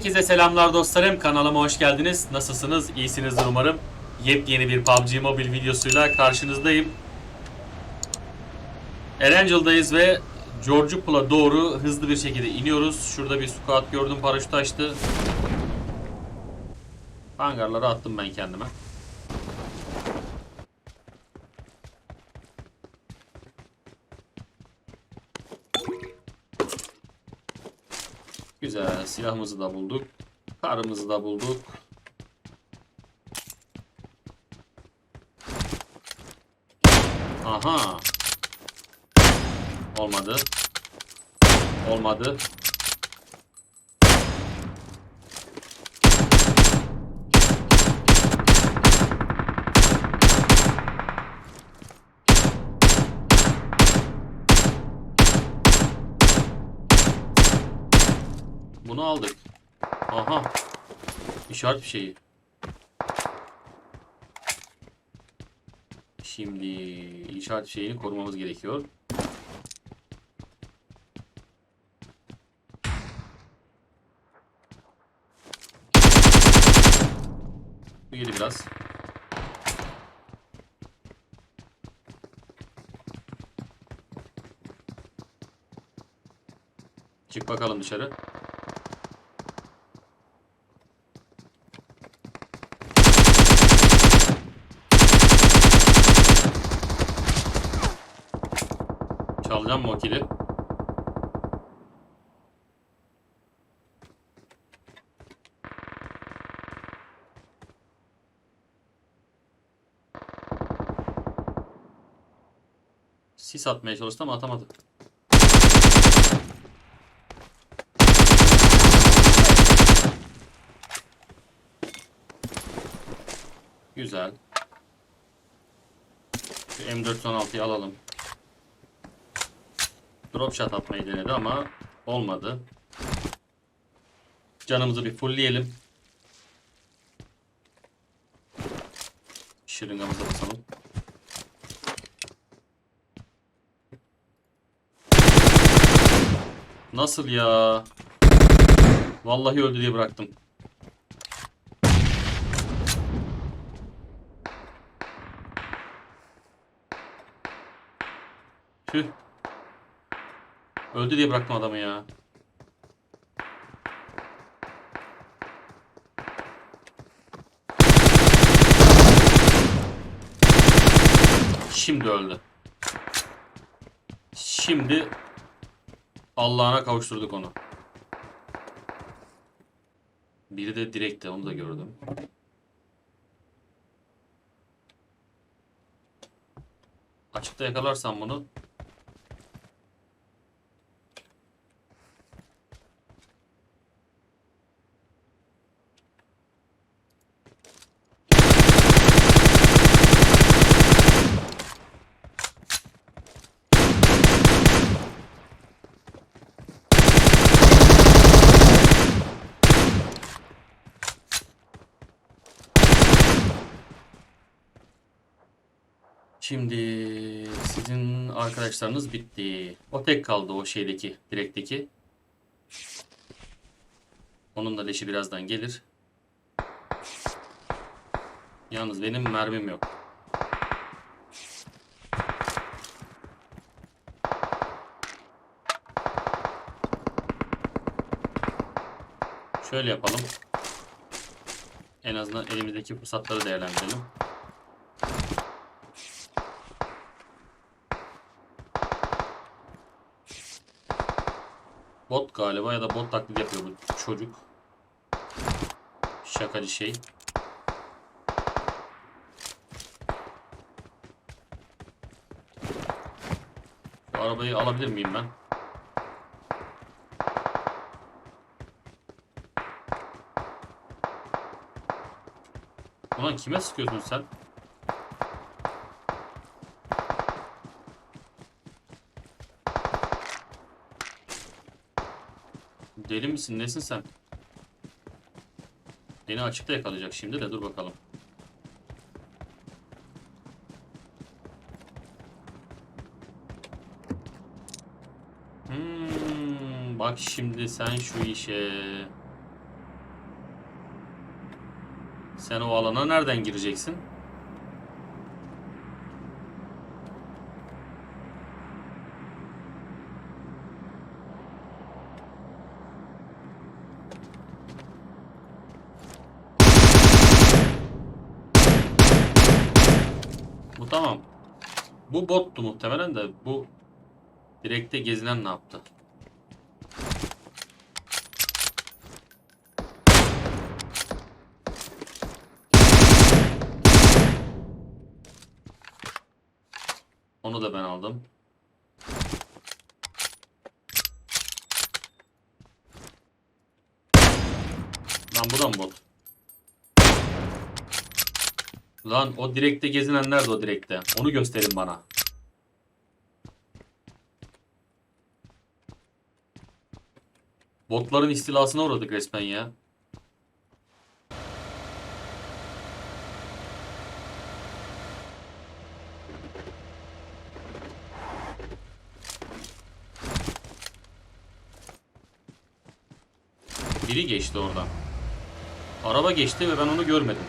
Herkese selamlar dostlarım. Kanalıma hoş geldiniz. Nasılsınız? İyisinizdir umarım. Yepyeni bir PUBG Mobile videosuyla karşınızdayım. Erangel'dayız ve George doğru hızlı bir şekilde iniyoruz. Şurada bir squat gördüm paraşüt açtı. Hangarlara attım ben kendime. Güzel. Silahımızı da bulduk. Karımızı da bulduk. Aha. Olmadı. Olmadı. Bunu aldık. Aha. İşaret bir şeyi. Şimdi işaret şeyini korumamız gerekiyor. Bu biraz. Çık bakalım dışarı. Çalacağım mı o kili? Sis atmaya çalıştı ama atamadı. Güzel. Şu M416'yı alalım. Drop shot atmayı denedi ama olmadı. Canımızı bir fullleyelim. Şırıngamıza basalım. Nasıl ya? Vallahi öldü diye bıraktım. Tüh. Öldü diye bıraktım adamı ya. Şimdi öldü. Şimdi Allah'ına kavuşturduk onu. Biri de direkte onu da gördüm. Açıkta yakalarsam bunu Şimdi sizin arkadaşlarınız bitti. O tek kaldı o şeydeki, direkteki. Onun da leşi birazdan gelir. Yalnız benim mermim yok. Şöyle yapalım. En azından elimizdeki fırsatları değerlendirelim. Bot galiba ya da bot taklidi yapıyor bu çocuk. Şakacı şey. Şu arabayı alabilir miyim ben? Ulan kime sıkıyorsun sen? Deli misin? Nesin sen? Beni açıkta yakalayacak şimdi de dur bakalım. Hmm, bak şimdi sen şu işe. Sen o alana nereden gireceksin? Bottu muhtemelen de bu direkte gezinen ne yaptı? Onu da ben aldım. Lan bu da mı bot? Lan o direkte gezinen nerede o direkte? Onu gösterin bana. Botların istilasına uğradık resmen ya. Biri geçti oradan. Araba geçti ve ben onu görmedim.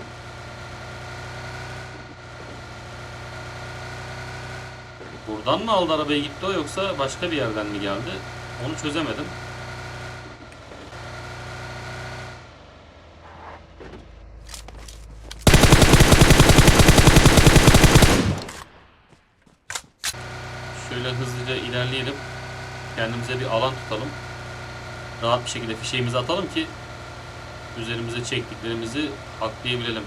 Buradan mı aldı arabayı gitti o yoksa başka bir yerden mi geldi? Onu çözemedim. Şöyle hızlıca ilerleyelim. Kendimize bir alan tutalım. Rahat bir şekilde fişeğimizi atalım ki üzerimize çektiklerimizi aklayabilelim.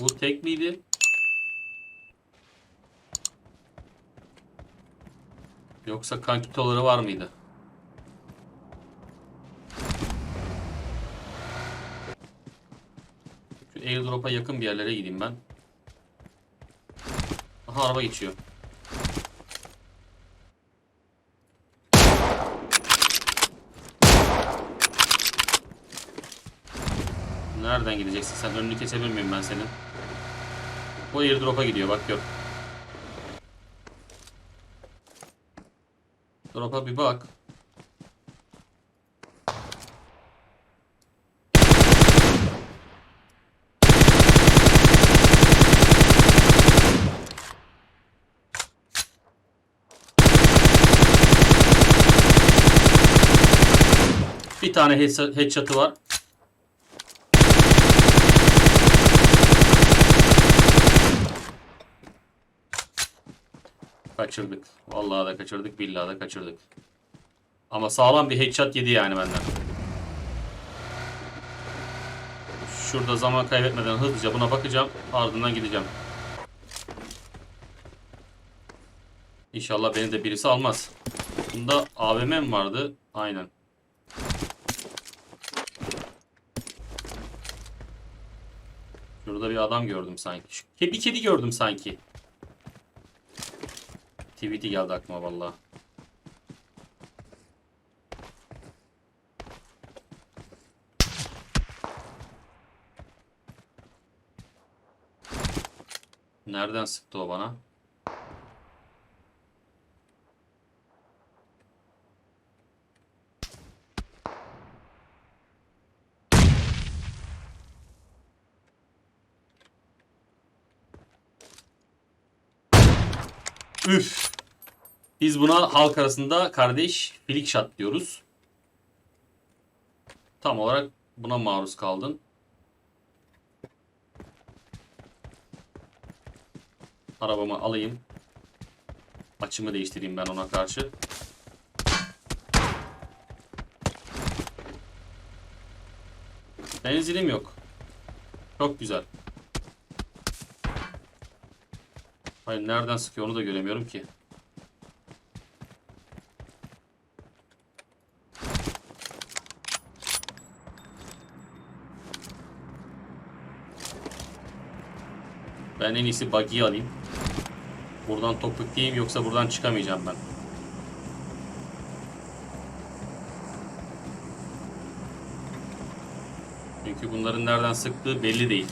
Bu tek miydi? Yoksa kankitoları var mıydı? Şu airdrop'a yakın bir yerlere gideyim ben. Aha araba geçiyor. Nereden gideceksin sen? Önünü kesebilir miyim ben senin? Bu airdrop'a gidiyor bak gör. Drop'a bir bak. Bir tane headshot- headshot'ı var. Kaçırdık. Vallahi da kaçırdık, billahi da kaçırdık. Ama sağlam bir headshot yedi yani benden. Şurada zaman kaybetmeden hızlıca buna bakacağım. Ardından gideceğim. İnşallah beni de birisi almaz. Bunda AVM vardı? Aynen. Şurada bir adam gördüm sanki. Şu- Bir kedi gördüm sanki. TVT geldi aklıma valla. Nereden sıktı o bana? Üf. Biz buna halk arasında kardeş flick shot diyoruz. Tam olarak buna maruz kaldın. Arabamı alayım. Açımı değiştireyim ben ona karşı. Benzinim yok. Çok güzel. Hayır nereden sıkıyor onu da göremiyorum ki. Ben en iyisi buggy'i alayım. Buradan topukluyayım yoksa buradan çıkamayacağım ben. Çünkü bunların nereden sıktığı belli değil.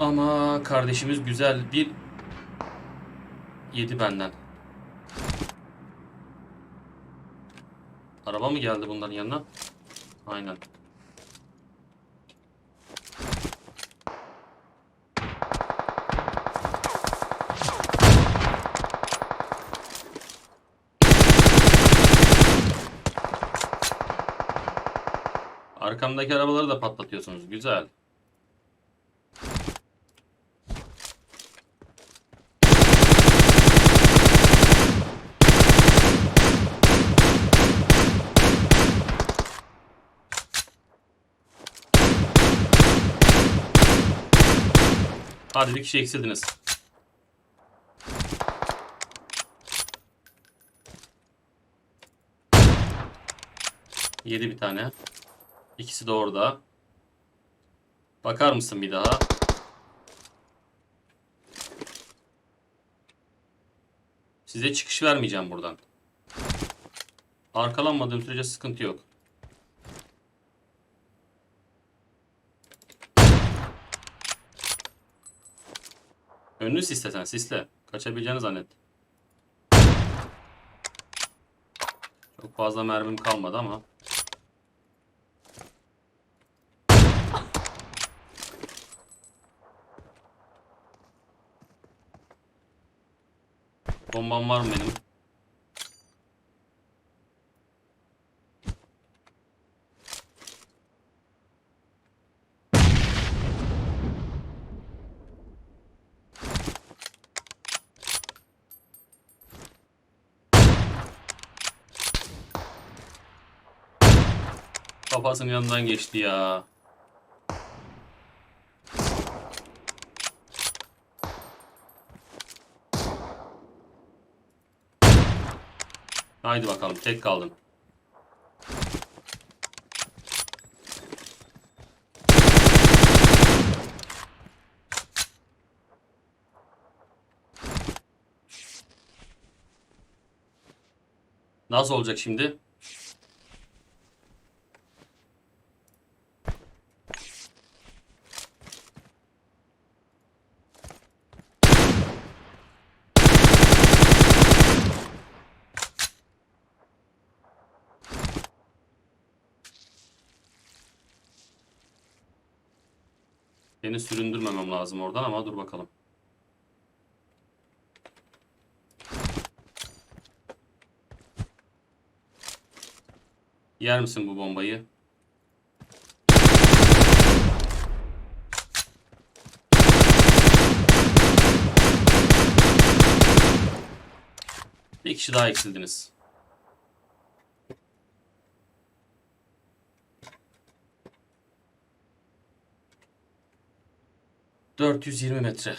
Ama kardeşimiz güzel bir yedi benden. Araba mı geldi bunların yanına? Aynen. Arkamdaki arabaları da patlatıyorsunuz. Güzel. Hadi bir kişi eksildiniz. Yedi bir tane. İkisi de orada. Bakar mısın bir daha? Size çıkış vermeyeceğim buradan. Arkalanmadığım sürece sıkıntı yok. Önünü sisle sen sisle. Kaçabileceğini zannet. Çok fazla mermim kalmadı ama. Bombam var mı benim? Kafasının yanından geçti ya. Haydi bakalım tek kaldın. Nasıl olacak şimdi? Beni süründürmemem lazım oradan ama dur bakalım. Yer misin bu bombayı? Bir kişi daha eksildiniz. Dört yüz yirmi metre.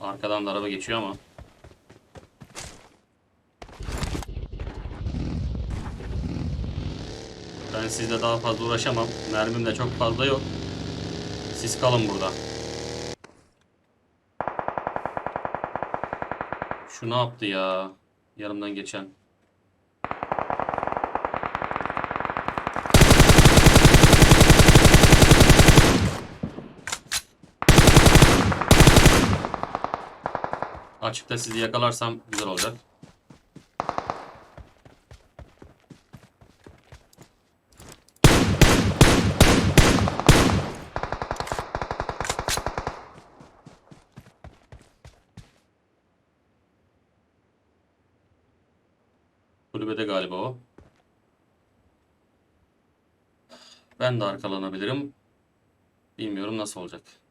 Arkadan da araba geçiyor ama. Ben sizle daha fazla uğraşamam. Mermim de çok fazla yok. Siz kalın burada. Şu ne yaptı ya? Yanımdan geçen. Açıkta sizi yakalarsam güzel olacak. Kulübede galiba o. Ben de arkalanabilirim. Bilmiyorum nasıl olacak.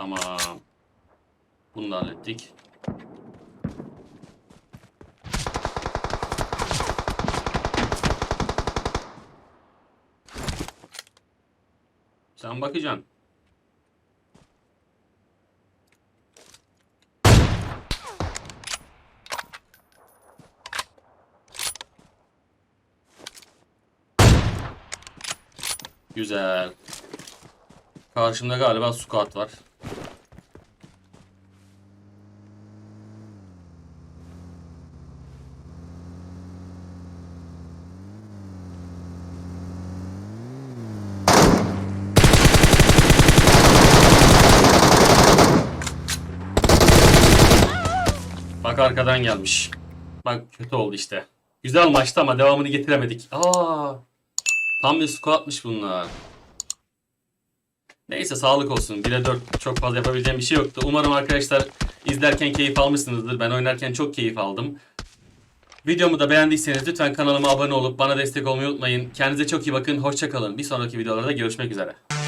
Tamam. Bunu da hallettik. Sen bakacaksın. Güzel. Karşımda galiba su var. Arkadan gelmiş. Bak kötü oldu işte. Güzel maçtı ama devamını getiremedik. Aa, tam bir squatmış bunlar. Neyse sağlık olsun. 1'e 4 çok fazla yapabileceğim bir şey yoktu. Umarım arkadaşlar izlerken keyif almışsınızdır. Ben oynarken çok keyif aldım. Videomu da beğendiyseniz lütfen kanalıma abone olup bana destek olmayı unutmayın. Kendinize çok iyi bakın. Hoşçakalın. Bir sonraki videolarda görüşmek üzere.